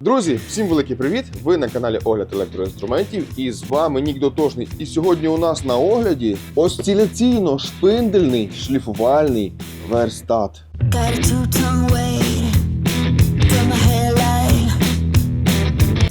Друзі, всім великий привіт! Ви на каналі Огляд електроінструментів і з вами Нік Дотошний. І сьогодні у нас на огляді осціляційно шпиндельний шліфувальний верстат.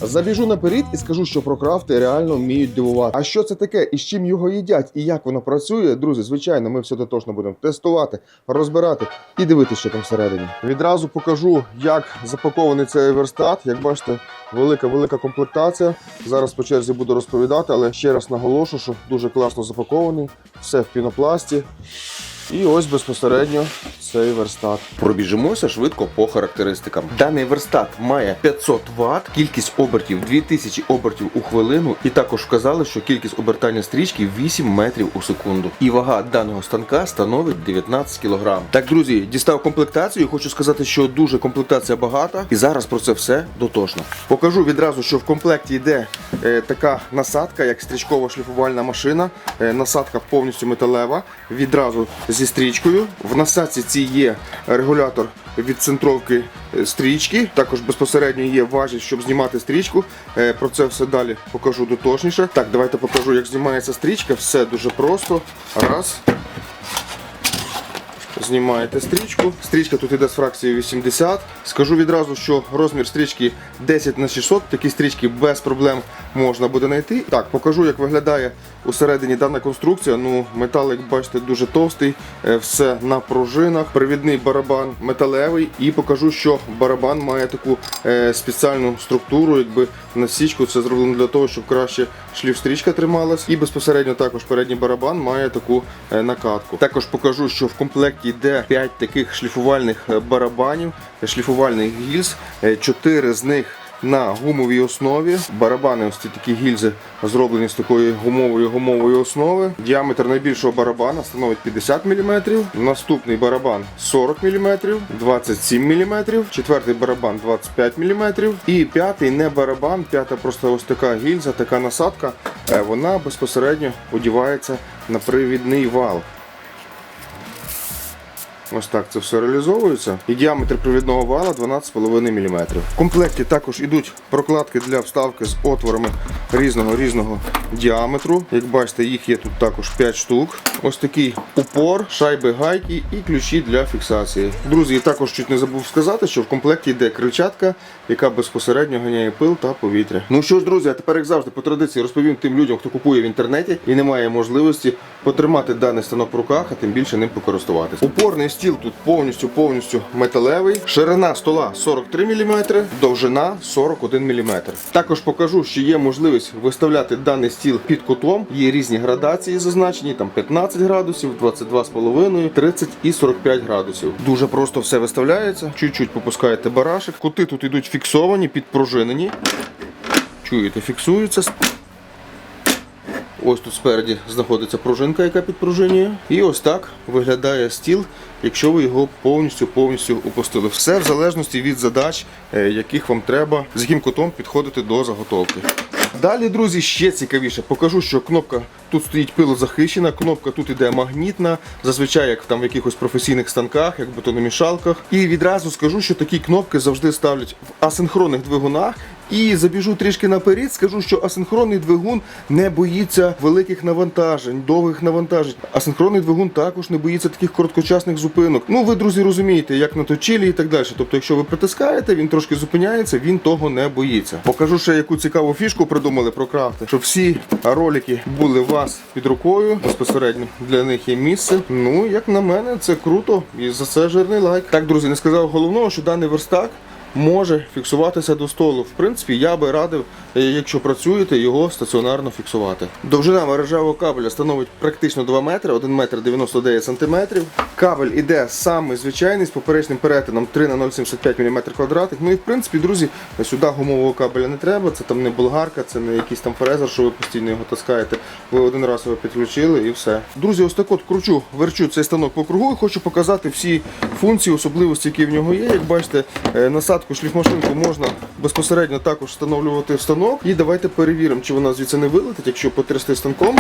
Забіжу наперед і скажу, що про крафти реально вміють дивувати. А що це таке, і з чим його їдять, і як воно працює, друзі, звичайно, ми все дотошно будемо тестувати, розбирати і дивитися, що там всередині. Відразу покажу, як запакований цей верстат. Як бачите, велика велика комплектація. Зараз по черзі буду розповідати, але ще раз наголошу, що дуже класно запакований, все в пінопласті. І ось безпосередньо цей верстат. Пробіжимося швидко по характеристикам. Даний верстат має 500 Вт, кількість обертів 2000 обертів у хвилину, і також вказали, що кількість обертання стрічки 8 метрів у секунду. І вага даного станка становить 19 кг. Так, друзі, дістав комплектацію. Хочу сказати, що дуже комплектація багата, і зараз про це все дотошно. Покажу відразу, що в комплекті йде е, така насадка, як стрічкова шліфувальна машина. Е, насадка повністю металева, відразу зі стрічкою. В насадці цій є регулятор відцентровки е, стрічки. Також безпосередньо є важіль, щоб знімати стрічку. Е, Про це все далі покажу дотошніше. Так, давайте покажу, як знімається стрічка. Все дуже просто. Раз. Знімаєте стрічку. Стрічка тут іде з фракцією 80. Скажу відразу, що розмір стрічки 10 на 600. Такі стрічки без проблем можна буде знайти. Так, покажу, як виглядає усередині дана конструкція. Ну, металик, бачите, дуже товстий, е, все на пружинах. Привідний барабан металевий. І покажу, що барабан має таку е, спеціальну структуру, якби насічку. Це зроблено для того, щоб краще шліф-стрічка трималась. І безпосередньо також передній барабан має таку е, накатку. Також покажу, що в комплекті йде 5 таких шліфувальних барабанів, шліфувальних гільз, 4 з них. На гумовій основі барабани, ось ці такі гільзи зроблені з такої гумової гумової основи. Діаметр найбільшого барабана становить 50 мм. Наступний барабан 40 мм, 27 мм, четвертий барабан 25 мм. І п'ятий не барабан, п'ята просто ось така гільза, така насадка. Е, Вона безпосередньо одівається на привідний вал. Ось так це все реалізовується. І діаметр привідного вала 12,5 мм. В комплекті також ідуть прокладки для вставки з отворами різного різного діаметру. Як бачите, їх є тут також 5 штук. Ось такий упор, шайби гайки і ключі для фіксації. Друзі, також чуть не забув сказати, що в комплекті йде крильчатка, яка безпосередньо ганяє пил та повітря. Ну що ж, друзі, а тепер, як завжди, по традиції розповім тим людям, хто купує в інтернеті і не має можливості потримати даний станок в руках, а тим більше ним покористуватися. Упорний стіл тут повністю повністю металевий. Ширина стола 43 мм, довжина 41 мм. Також покажу, що є можливість виставляти даний стіл під кутом. Є різні градації зазначені, там 15 градусів, 22,5, 30 і 45 градусів. Дуже просто все виставляється. Чуть-чуть попускаєте барашек. Кути тут ідуть фіксовані, підпружинені. Чуєте, фіксуються. Ось тут спереді знаходиться пружинка, яка підпружинює. І ось так виглядає стіл, якщо ви його повністю повністю опустили. Все в залежності від задач, е, яких вам треба, з яким кутом підходити до заготовки. Далі, друзі, ще цікавіше. Покажу, що кнопка тут стоїть пилозахищена, кнопка тут іде магнітна, зазвичай як там в якихось професійних станках, як бетономішалках. І відразу скажу, що такі кнопки завжди ставлять в асинхронних двигунах. І забіжу трішки наперед, скажу, що асинхронний двигун не боїться великих навантажень, довгих навантажень. Асинхронний двигун також не боїться таких короткочасних зупинок. Ну ви, друзі, розумієте, як на точилі і так далі. Тобто, якщо ви притискаєте, він трошки зупиняється, він того не боїться. Покажу ще яку цікаву фішку придумали про крафти, щоб всі ролики були у вас під рукою. Безпосередньо для них є місце. Ну, як на мене, це круто. І за це жирний лайк. Так, друзі, не сказав головного, що даний верстак може фіксуватися до столу. В принципі, я би радив, якщо працюєте, його стаціонарно фіксувати. Довжина мережевого кабеля становить практично 2 метри, 1 метр 99 сантиметрів. Кабель іде самий звичайний з поперечним перетином 3 на 0,75 мм квадратних. Ну і в принципі, друзі, сюди гумового кабеля не треба. Це там не болгарка, це не якийсь там фрезер, що ви постійно його таскаєте. Ви один раз його підключили і все. Друзі, ось так от кручу, верчу цей станок по кругу і хочу показати всі функції, особливості, які в нього є. Як бачите, е, насадку шліфмашинку можна безпосередньо також встановлювати в станок. І давайте перевіримо, чи вона звідси не вилетить, якщо потрясти станком.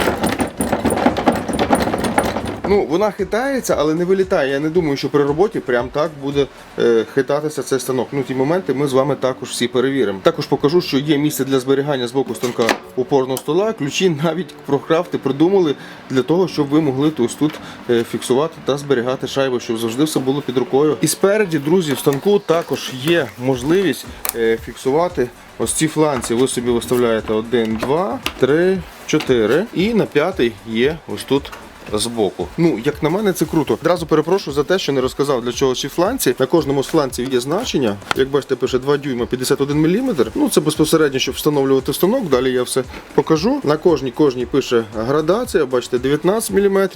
Ну, вона хитається, але не вилітає. Я не думаю, що при роботі прям так буде е, хитатися цей станок. Ну, ті моменти ми з вами також всі перевіримо. Також покажу, що є місце для зберігання з боку станка опорного стола. Ключі навіть про крафти придумали для того, щоб ви могли ось тут е, фіксувати та зберігати шайбу, щоб завжди все було під рукою. І спереді, друзі, в станку також є можливість е, фіксувати ось ці фланці. Ви собі виставляєте 1, 2, 3, 4 і на п'ятий є ось тут збоку. Ну, як на мене, це круто. Одразу перепрошую за те, що не розказав для чого ці фланці. На кожному з фланців є значення. Як бачите, пише 2 дюйма 51 мм. Ну, це безпосередньо, щоб встановлювати станок. Далі я все покажу. На кожній кожній пише градація, бачите, 19 мм.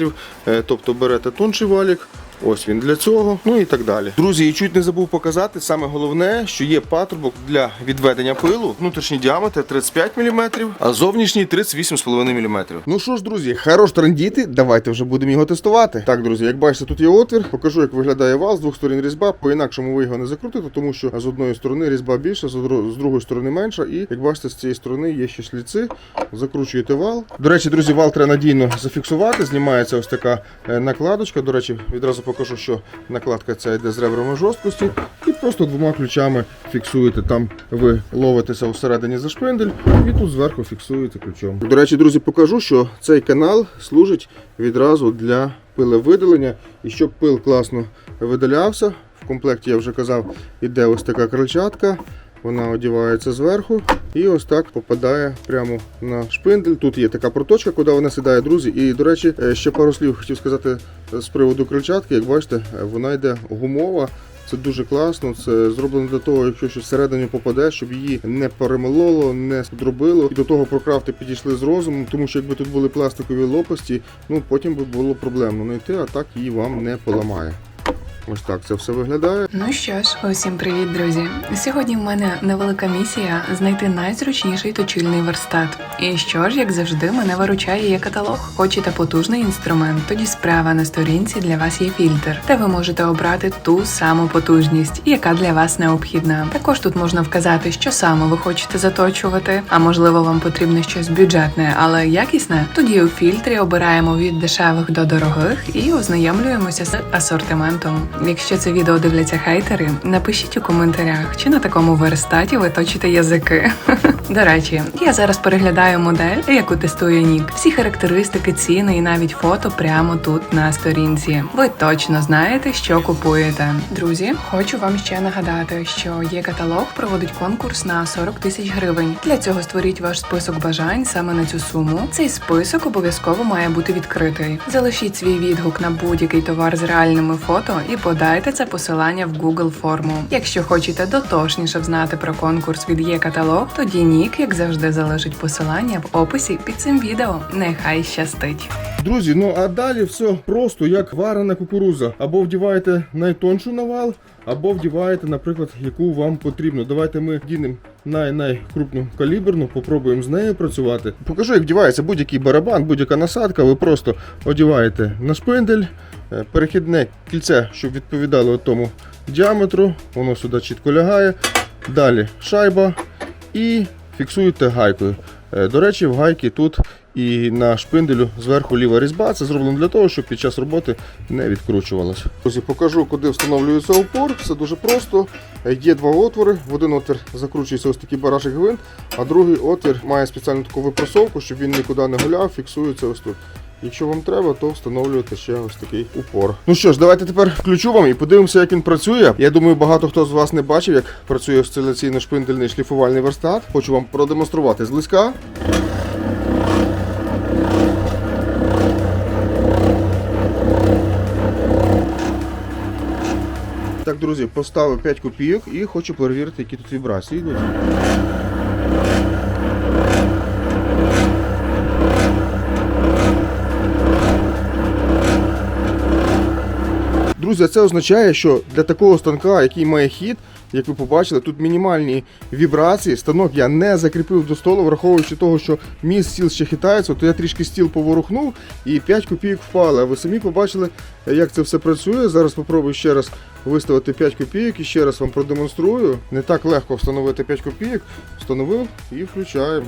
Е, Тобто берете тонший валік. Ось він для цього, ну і так далі. Друзі, і чуть не забув показати. Саме головне, що є патрубок для відведення пилу. Внутрішній діаметр 35 мм, а зовнішній 38,5 мм. Ну що ж, друзі, хорош трендіти, давайте вже будемо його тестувати. Так, друзі, як бачите, тут є отвір. Покажу, як виглядає вал з двох сторін різьба. По-інакшому ви його не закрутите, тому що з одної сторони різьба більша, з другої сторони менша. І як бачите, з цієї сторони є ще шліци. Закручуєте вал. До речі, друзі, вал треба надійно зафіксувати. Знімається ось така е, накладочка. До речі, відразу покажу, що накладка ця йде з ребрами жорсткості. І просто двома ключами фіксуєте. Там ви ловитеся всередині за шпиндель, і тут зверху фіксуєте ключом. До речі, друзі, покажу, що цей канал служить відразу для пилевидалення. І щоб пил класно видалявся, в комплекті я вже казав, іде ось така крильчатка. Вона одівається зверху і ось так попадає прямо на шпиндель. Тут є така проточка, куди вона сідає, друзі. І, до речі, е, ще пару слів хотів сказати з приводу крильчатки. Як бачите, е, вона йде гумова. Це дуже класно. Це зроблено для того, якщо щось всередині попаде, щоб її не перемололо, не дробило. І до того про крафти підійшли з розумом, тому що якби тут були пластикові лопасті, ну потім би було проблемно знайти, а так її вам не поламає. Ось так це все виглядає. Ну що ж, усім привіт, друзі! Сьогодні в мене невелика місія знайти найзручніший точильний верстат. І що ж, як завжди, мене виручає є каталог. Хочете потужний інструмент? Тоді справа на сторінці для вас є фільтр, де ви можете обрати ту саму потужність, яка для вас необхідна. Також тут можна вказати, що саме ви хочете заточувати, а можливо вам потрібно щось бюджетне, але якісне. Тоді у фільтрі обираємо від дешевих до дорогих і ознайомлюємося з асортиментом. Якщо це відео дивляться хейтери, напишіть у коментарях, чи на такому верстаті ви точите язики. До речі, я зараз переглядаю модель, яку тестує Нік. Всі характеристики, ціни і навіть фото прямо тут на сторінці. Ви точно знаєте, що купуєте. Друзі, хочу вам ще нагадати, що є каталог проводить конкурс на 40 тисяч гривень. Для цього створіть ваш список бажань саме на цю суму. Цей список обов'язково має бути відкритий. Залишіть свій відгук на будь-який товар з реальними фото і подайте це посилання в Google форму. Якщо хочете дотошніше знати про конкурс від є каталог, тоді Нік, як завжди, залишить посилання в описі під цим відео. Нехай щастить. Друзі, ну а далі все просто як варена кукуруза. Або вдіваєте найтоншу навал, або вдіваєте, наприклад, яку вам потрібно. Давайте ми дінемо най-найкрупну каліберну, попробуємо з нею працювати. Покажу, як вдівається будь-який барабан, будь-яка насадка. Ви просто одіваєте на шпиндель, е, перехідне кільце, щоб відповідало тому діаметру. Воно сюди чітко лягає. Далі шайба і фіксуєте гайкою. Е, До речі, в гайки тут і на шпинделю зверху ліва різьба. Це зроблено для того, щоб під час роботи не відкручувалось. Друзі, покажу, куди встановлюється опор. Все дуже просто. Є два отвори. В один отвір закручується ось такий барашек гвинт, а другий отвір має спеціальну таку випросовку, щоб він нікуди не гуляв, фіксується ось тут. Якщо вам треба, то встановлюєте ще ось такий упор. Ну що ж, давайте тепер включу вам і подивимося, як він працює. Я думаю, багато хто з вас не бачив, як працює осцилляційно-шпиндельний шліфувальний верстат. Хочу вам продемонструвати зблизька. Друзі, поставив 5 копійок і хочу перевірити, які тут вібрації йдуть. Друзі, це означає, що для такого станка, який має хід, як ви побачили, тут мінімальні вібрації. Станок я не закріпив до столу, враховуючи того, що мій стіл ще хитається, то я трішки стіл поворухнув і 5 копійок впали. А ви самі побачили, як це все працює. Зараз спробую ще раз виставити 5 копійок і ще раз вам продемонструю. Не так легко встановити 5 копійок. Встановив і включаємо.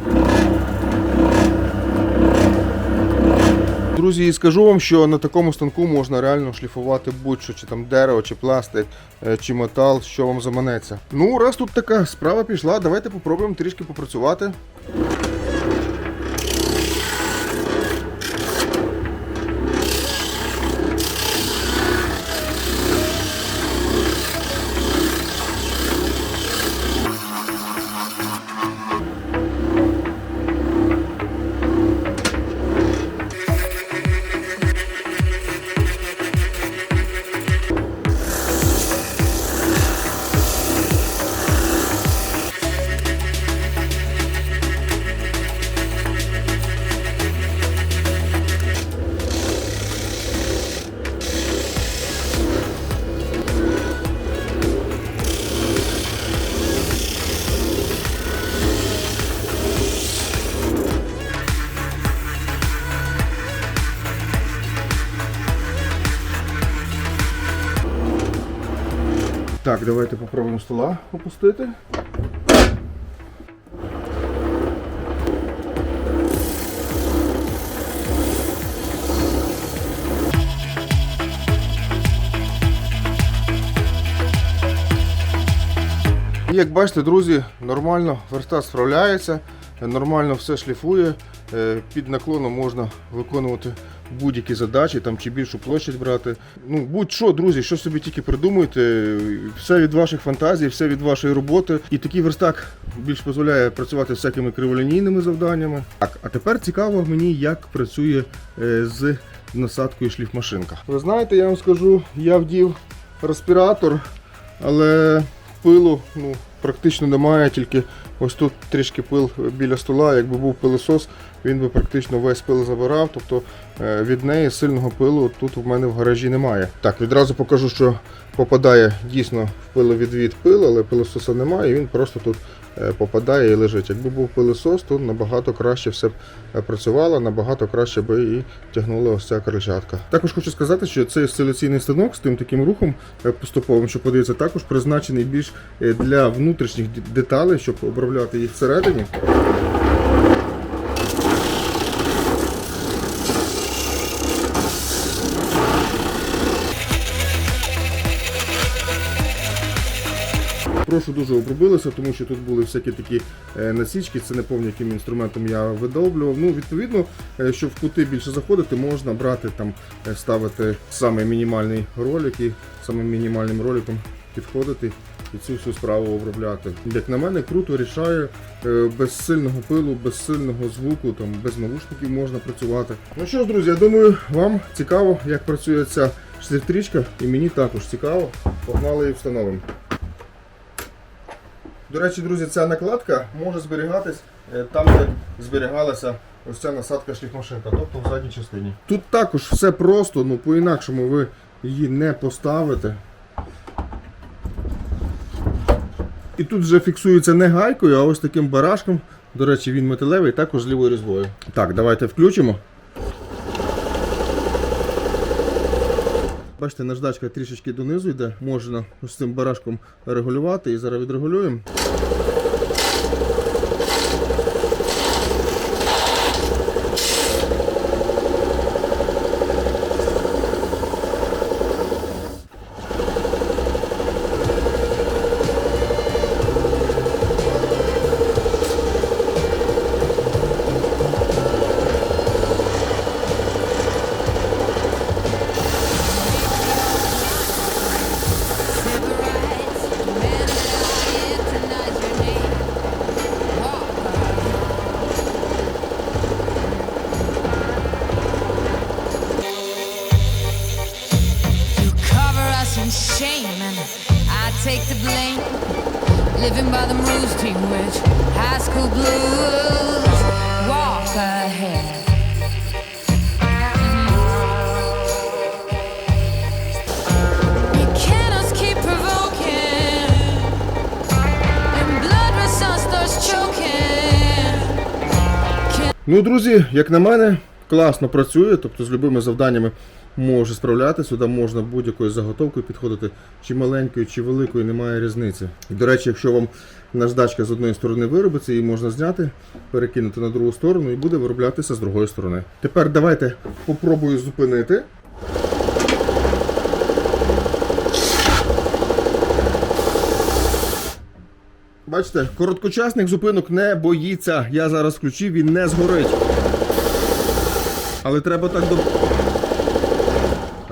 Друзі, і скажу вам, що на такому станку можна реально шліфувати будь-що, чи там дерево, чи пластик, е, чи метал, що вам заманеться. Ну, раз тут така справа пішла, давайте попробуємо трішки попрацювати. Давайте попробуємо стола опустити. І як бачите, друзі, нормально верстат справляється, нормально все шліфує. Е, Під наклоном можна виконувати будь-які задачі, там чи більшу площадь брати. Ну, будь-що, друзі, що собі тільки придумуєте, все від ваших фантазій, все від вашої роботи. І такий верстак більш дозволяє працювати з всякими криволінійними завданнями. Так, а тепер цікаво мені, як працює е, з насадкою шліфмашинка. Ви знаєте, я вам скажу, я вдів респіратор, але пилу ну, практично немає, тільки ось тут трішки пил біля стола. Якби був пилосос, він би практично весь пил забирав. Тобто е, від неї сильного пилу тут в мене в гаражі немає. Так, відразу покажу, що попадає дійсно в пиловідвід пил, але пилососа немає, і він просто тут е, попадає і лежить. Якби був пилосос, то набагато краще все б е, працювало, набагато краще би і тягнула ось ця крильчатка. Також хочу сказати, що цей осциляційний станок з тим таким рухом поступовим, що подивиться, також призначений більш для внутрішніх деталей, щоб обробляти їх всередині. Прошу дуже обробилися, тому що тут були всякі такі е, насічки, це не пам'ятаю, яким інструментом я видовблював. Ну, відповідно, е, щоб в кути більше заходити, можна брати там, е, ставити самий мінімальний ролик і самим мінімальним роликом підходити і цю всю справу обробляти. Як на мене, круто рішає, без сильного пилу, без сильного звуку, там, без навушників можна працювати. Ну що ж, друзі, я думаю, вам цікаво, як працює ця штрих-трічка, і мені також цікаво. Погнали і встановимо. До речі, друзі, ця накладка може зберігатись е, там, де зберігалася ось ця насадка шліфмашинка, тобто в задній частині. Тут також все просто, ну по-інакшому ви її не поставите. І тут вже фіксується не гайкою, а ось таким барашком. До речі, він металевий, також з лівою різьбою. Так, давайте включимо. Бачите, наждачка трішечки донизу йде, можна ось цим барашком регулювати і зараз відрегулюємо. Take the blame. Living by the rules, team which high school blues. Walk ahead. Ну, друзі, як на мене, класно працює, тобто з любими завданнями може справляти. Сюди можна будь-якою заготовкою підходити, чи маленькою, чи великою, немає різниці. І, до речі, якщо вам наждачка з одної сторони виробиться, її можна зняти, перекинути на другу сторону і буде вироблятися з другої сторони. Тепер давайте попробую зупинити. Бачите, короткочасних зупинок не боїться. Я зараз включив, він не згорить. Але треба так доб...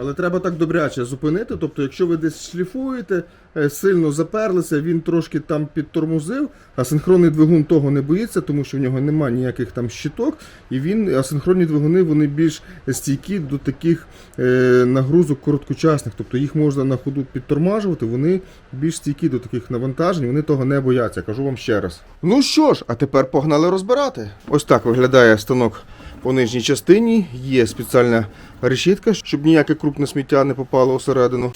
Але треба так добряче зупинити. Тобто, якщо ви десь шліфуєте, е, сильно заперлися, він трошки там підтормозив, а синхронний двигун того не боїться, тому що в нього немає ніяких там щиток, і він, асинхронні двигуни вони більш стійкі до таких е, нагрузок короткочасних. Тобто їх можна на ходу підтормажувати, вони більш стійкі до таких навантажень, вони того не бояться. Кажу вам ще раз. Ну що ж, а тепер погнали розбирати. Ось так виглядає станок по нижній частині. Є спеціальна решітка, щоб ніяке крупне сміття не попало всередину.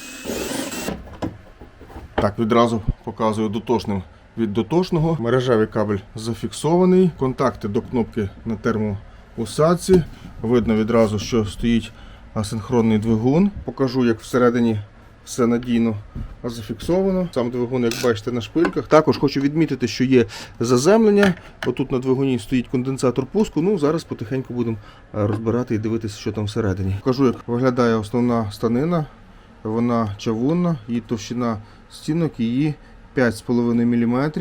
Так, відразу показую дотошним від дотошного. Мережевий кабель зафіксований. Контакти до кнопки на термоусадці. Видно відразу, що стоїть асинхронний двигун. Покажу, як всередині все надійно зафіксовано. Сам двигун, як бачите, на шпильках. Також хочу відмітити, що є заземлення. Отут на двигуні стоїть конденсатор пуску. Ну, зараз потихеньку будемо е, розбирати і дивитися, що там всередині. Покажу, як виглядає основна станина. Вона чавунна, її товщина стінок її 5,5 мм.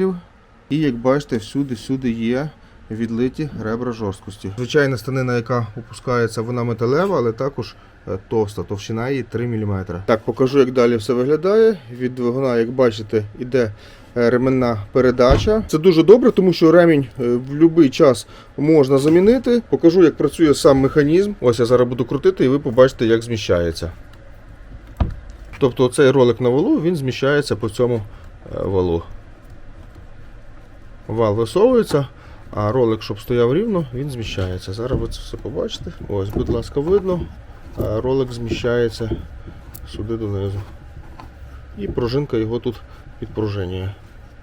І як бачите, всюди-сюди є відлиті ребра жорсткості. Звичайна станина, яка опускається, вона металева, але також е, товста, товщина її 3 мм. Так, покажу, як далі все виглядає. Від двигуна, як бачите, іде е, ременна передача. Це дуже добре, тому що ремінь е, в будь-який час можна замінити. Покажу, як працює сам механізм. Ось я зараз буду крутити, і ви побачите, як зміщається. Тобто цей ролик на валу він зміщається по цьому валу. Вал висовується, а ролик, щоб стояв рівно, він зміщається. Зараз ви це все побачите. Ось, будь ласка, видно. А Ролик зміщається сюди донизу. І пружинка його тут підпружинює,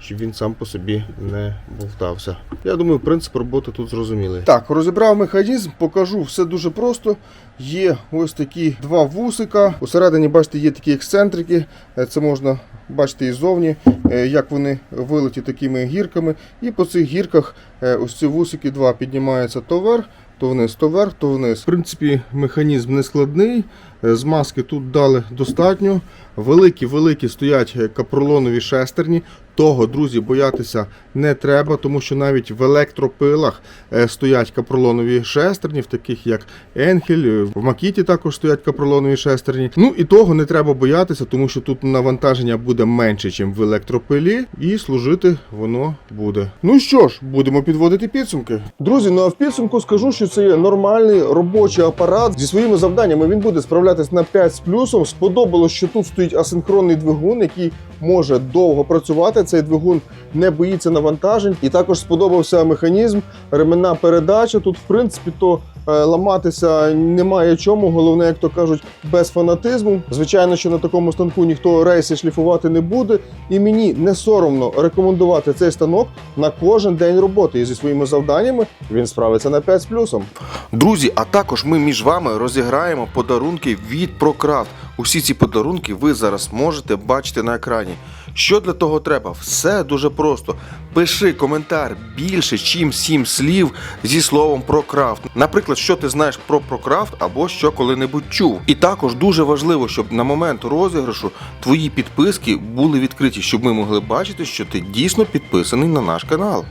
щоб він сам по собі не бовтався. Я думаю, принцип роботи тут зрозумілий. Так, розібрав механізм, покажу все дуже просто. Є ось такі два вусика. Усередині, бачите, є такі ексцентрики. Е, Це можна бачити і ззовні, е, як вони вилиті такими гірками. І по цих гірках е, ось ці вусики два піднімаються то вверх, то вниз, то вверх, то вниз. В принципі, механізм не складний. Е, Змазки тут дали достатньо. Великі-великі стоять е, капролонові шестерні. Того, друзі, боятися не треба, тому що навіть в електропилах е, стоять капролонові шестерні, в таких як Енхель, в Макіті також стоять капролонові шестерні. Ну і того не треба боятися, тому що тут навантаження буде менше, ніж в електропилі, і служити воно буде. Ну що ж, будемо підводити підсумки. Друзі, ну а в підсумку скажу, що це є нормальний робочий апарат зі своїми завданнями. Він буде справлятись на 5 з плюсом. Сподобалось, що тут стоїть асинхронний двигун, який може довго працювати. Цей двигун не боїться навантажень. І також сподобався механізм, ременна передача. Тут, в принципі, то е, ламатися немає чому. Головне, як то кажуть, без фанатизму. Звичайно, що на такому станку ніхто рейси шліфувати не буде. І мені не соромно рекомендувати цей станок на кожен день роботи. І зі своїми завданнями він справиться на 5 з плюсом. Друзі, а також ми між вами розіграємо подарунки від ProCraft. Усі ці подарунки ви зараз можете бачити на екрані. Що для того треба? Все дуже просто. Пиши коментар більше, чим 7 слів зі словом ProCraft. Наприклад, що ти знаєш про ProCraft або що коли-небудь чув. І також дуже важливо, щоб на момент розіграшу твої підписки були відкриті, щоб ми могли бачити, що ти дійсно підписаний на наш канал.